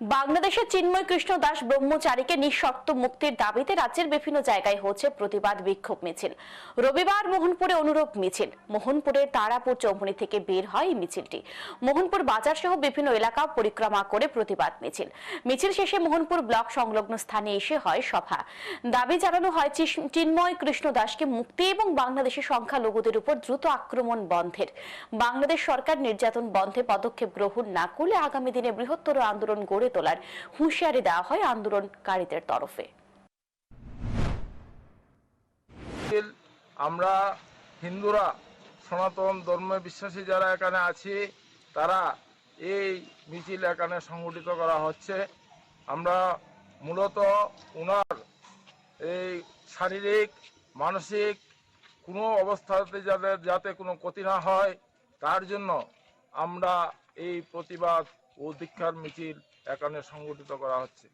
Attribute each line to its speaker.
Speaker 1: বাংলাদেশের চিন্ময় কৃষ্ণ দাস ব্রহ্মচারীকে নিঃশর্ত মুক্তির দাবিতে রাজ্যের বিভিন্ন জায়গায় হচ্ছে প্রতিবাদ বিক্ষোভ মিছিল। রবিবার মোহনপুরে অনুরূপ মিছিল। মোহনপুরের তারাপুর চৌমুনি থেকে বের হয় মিছিলটি। মোহনপুর বাজার সহ বিভিন্ন এলাকা পরিক্রমা করে প্রতিবাদ মিছিল। মিছিল শেষে মোহনপুর ব্লক সংলগ্ন স্থানে এসে হয় সভা। দাবি জানানো হয় চিন্ময় কৃষ্ণ দাসকে মুক্তি এবং বাংলাদেশের সংখ্যালঘুদের উপর দ্রুত আক্রমণ বন্ধের। বাংলাদেশ সরকার নির্যাতন বন্ধে পদক্ষেপ গ্রহণ না করলে আগামী দিনে বৃহত্তর আন্দোলন গড়ে তোলার হুঁশিয়ারি দেওয়া হয় আন্দোলনকারীদের তরফে।
Speaker 2: আমরা হিন্দুরা, সনাতন ধর্মে বিশ্বাসী যারা এখানে আছি, তারা এই মিছিল এখানে সংগঠিত করা হচ্ছে। আমরা মূলত ওনার এই শারীরিক, মানসিক কোনো অবস্থাতে যাদের যাতে কোনো ক্ষতি না হয়, তার জন্য আমরা এই প্রতিবাদ ও দীক্ষার মিছিল এখানে সংগঠিত করা হচ্ছে।